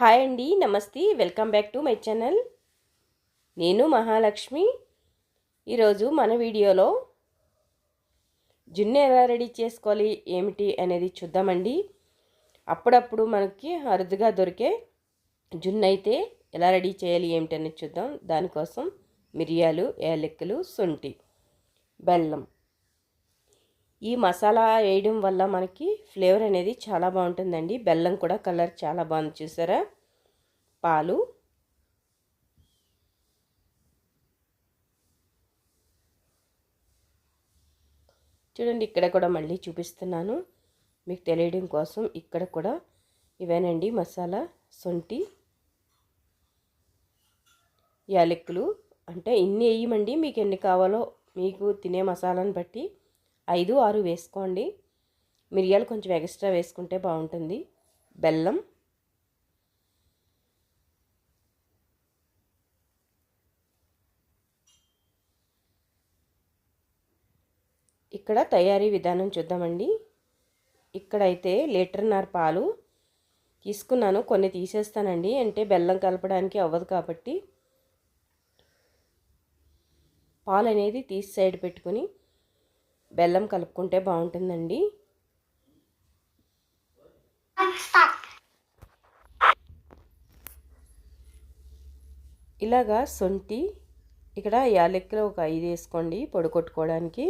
Hi అండి నమస్తే welcome back to my channel. నేను మహాలక్ష్మి. ఈరోజు మన వీడియోలో జున్ను ఎలా రెడీ చేసుకోవాలి ఏమిటి అనేది చూద్దామండి. అప్పుడప్పుడు మనకి అరుదుగా దొరికే జున్ను అయితే ఎలా రెడీ చేయాలి ఏమిటి అనేది చూద్దాం. దానికోసం మిరియాలు ఏలెక్కలు శొంఠి బెల్లం ఈ మసాలా వేయడం వల్ల మనకి ఫ్లేవర్ అనేది చాలా బాగుంటుందండి. బెల్లం కూడా కలర్ చాలా బాగుంది చూసారా? పాలు. చూడండి ఇక్కడ కూడా మళ్ళీ చూపిస్తున్నాను. మీకు తెలియడం కోసం ఇక్కడ కూడా ఇవేనండి మసాలా సొంటి యాలెక్కులు అంటే ఇన్ని వేయమండి. మీకు ఎన్ని కావాలో మీకు తినే మసాలాను బట్టి ఐదు ఆరు వేసుకోండి. మిరియాలు కొంచెం ఎక్స్ట్రా వేసుకుంటే బాగుంటుంది. బెల్లం. ఇక్కడ తయారీ విధానం చూద్దామండి. ఇక్కడైతే లీటర్న్నర పాలు తీసుకున్నాను. కొన్ని తీసేస్తానండి. అంటే బెల్లం కలపడానికి అవ్వదు కాబట్టి. పాలు అనేది తీసి సైడ్ పెట్టుకుని బెల్లం కలుపుకుంటే బాగుంటుందండి. ఇలాగా సొంటి ఇక్కడ యాలెక్కలు ఒక ఐదు వేసుకోండి పొడి కొట్టుకోవడానికి.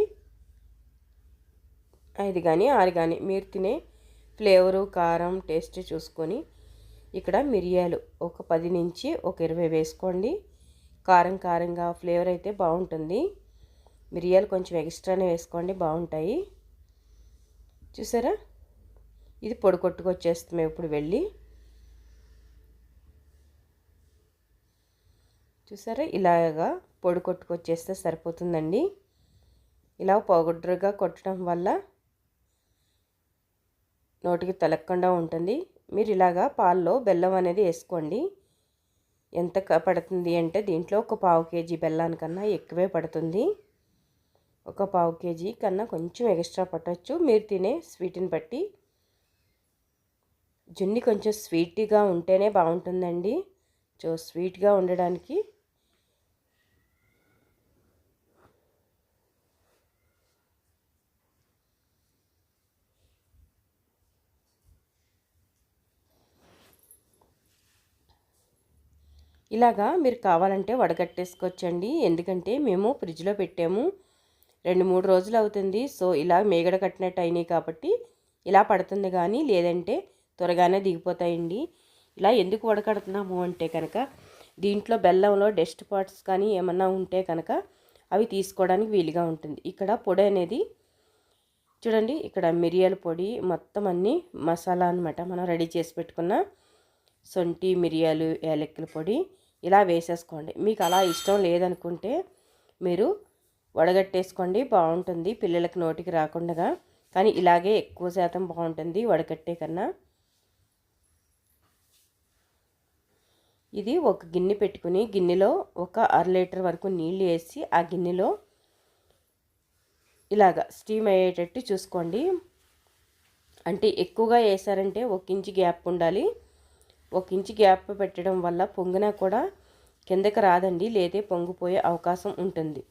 ఐదు కానీ ఆరు కానీ మీరు తినే ఫ్లేవరు కారం టేస్ట్ చూసుకొని ఇక్కడ మిరియాలు ఒక పది నుంచి ఒక ఇరవై వేసుకోండి. కారం కారంగా ఫ్లేవర్ అయితే బాగుంటుంది. మిరియాలు కొంచెం ఎక్స్ట్రానే వేసుకోండి బాగుంటాయి. చూసారా? ఇది పొడి కొట్టుకొచ్చేస్తాం ఇప్పుడు వెళ్ళి. చూసారా? ఇలాగా పొడి కొట్టుకొచ్చేస్తే సరిపోతుందండి. ఇలా పౌడర్గా కొట్టడం వల్ల నోటికి తలక్కుండా ఉంటుంది. మీరు ఇలాగా పాల్లో బెల్లం అనేది వేసుకోండి. ఎంత పడుతుంది అంటే దీంట్లో ఒక పావు కేజీ బెల్లానికన్నా ఎక్కువే పడుతుంది. ఒక పావు కేజీ కన్నా కొంచెం ఎక్స్ట్రా పట్టచ్చు. మీరు తినే స్వీట్ని బట్టి జున్ని కొంచెం స్వీట్గా ఉంటేనే బాగుంటుందండి. సో స్వీట్గా ఉండడానికి ఇలాగా మీరు కావాలంటే వడగట్టేసుకోవచ్చండి. ఎందుకంటే మేము ఫ్రిడ్జ్లో పెట్టాము. రెండు మూడు రోజులు అవుతుంది. సో ఇలా మేగడ కట్టినట్టు అయినాయి కాబట్టి ఇలా పడుతుంది కానీ లేదంటే త్వరగానే దిగిపోతాయండి. ఇలా ఎందుకు వడకడుతున్నాము అంటే కనుక దీంట్లో బెల్లంలో డస్ట్ పార్ట్స్ కానీ ఏమన్నా ఉంటే కనుక అవి తీసుకోవడానికి వీలుగా ఉంటుంది. ఇక్కడ పొడి అనేది చూడండి ఇక్కడ మిరియాల పొడి మొత్తం అన్నీ మసాలా అనమాట మనం రెడీ చేసి పెట్టుకున్న సొంటి మిరియాలు యాలెక్కల పొడి ఇలా వేసేసుకోండి. మీకు అలా ఇష్టం లేదనుకుంటే మీరు వడగట్టేసుకోండి బాగుంటుంది. పిల్లలకి నోటికి రాకుండా కానీ ఇలాగే ఎక్కువ శాతం బాగుంటుంది వడగట్టే కన్నా. ఇది ఒక గిన్నె పెట్టుకుని గిన్నెలో ఒక అర లీటర్ వరకు నీళ్ళు వేసి ఆ గిన్నెలో ఇలాగ స్టీమ్ అయ్యేటట్టు చూసుకోండి. అంటే ఎక్కువగా వేసారంటే ఒక ఇంచు గ్యాప్ ఉండాలి. ఒక ఇంచు గ్యాప్ పెట్టడం వల్ల పొంగినా కూడా కిందకి రాదండి లేదే పొంగిపోయే అవకాశం ఉంటుంది.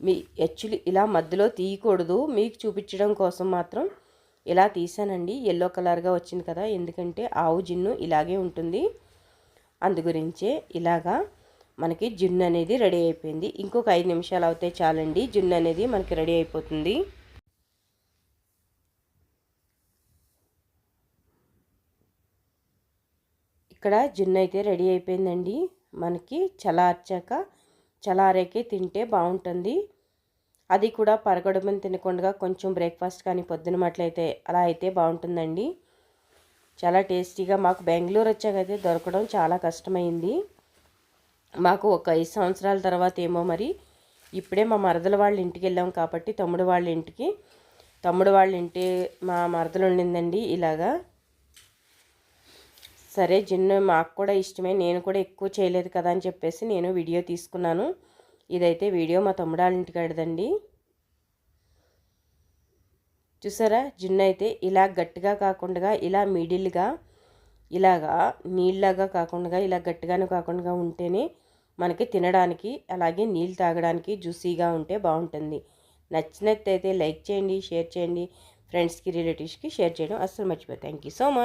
మీ యాక్చువల్లీ ఇలా మధ్యలో తీయకూడదు. మీకు చూపించడం కోసం మాత్రం ఇలా తీసానండి ఎల్లో కలర్గా వచ్చింది కదా ఎందుకంటే ఆవు జిన్ను ఇలాగే ఉంటుంది. అందు గురించే ఇలాగా మనకి జున్ను అనేది రెడీ అయిపోయింది. ఇంకొక ఐదు నిమిషాలు అవుతే చాలండి. జున్ను అనేది మనకి రెడీ అయిపోతుంది. ఇక్కడ జున్ను అయితే రెడీ అయిపోయిందండి. మనకి చలార్చాక చలారేకి తింటే బాగుంటుంది. అది కూడా పరగడుమని తినకుండా కొంచెం బ్రేక్ఫాస్ట్ కానీ పొద్దునమట్లయితే అలా అయితే బాగుంటుందండి. చాలా టేస్టీగా మాకు బెంగళూరు వచ్చాకైతే దొరకడం చాలా కష్టమైంది. మాకు ఒక ఐదు సంవత్సరాల తర్వాత ఏమో మరి ఇప్పుడే మా మరదల వాళ్ళ ఇంటికి వెళ్ళాం కాబట్టి తమ్ముడు వాళ్ళ ఇంటికి. తమ్ముడు వాళ్ళ ఇంటి మా మరదలు ఉండిందండి ఇలాగా. సరే జిన్ను మాకు కూడా ఇష్టమే నేను కూడా ఎక్కువ చేయలేదు కదా అని చెప్పేసి నేను వీడియో తీసుకున్నాను. ఇదైతే వీడియో మా తమ్ముడాలింటి వాళ్ళ ఇంటికి అడదండి చూసారా? జిన్ను అయితే ఇలా గట్టిగా కాకుండా ఇలా మిడిల్గా ఇలాగా నీళ్ళగా కాకుండా ఇలా గట్టిగానే కాకుండా ఉంటేనే మనకి తినడానికి అలాగే నీళ్ళు తాగడానికి జ్యూసీగా ఉంటే బాగుంటుంది. నచ్చినట్టయితే లైక్ చేయండి షేర్ చేయండి ఫ్రెండ్స్కి రిలేటివ్స్కి షేర్ చేయడం అస్సలు మర్చిపోయి థ్యాంక్ యూ సో మచ్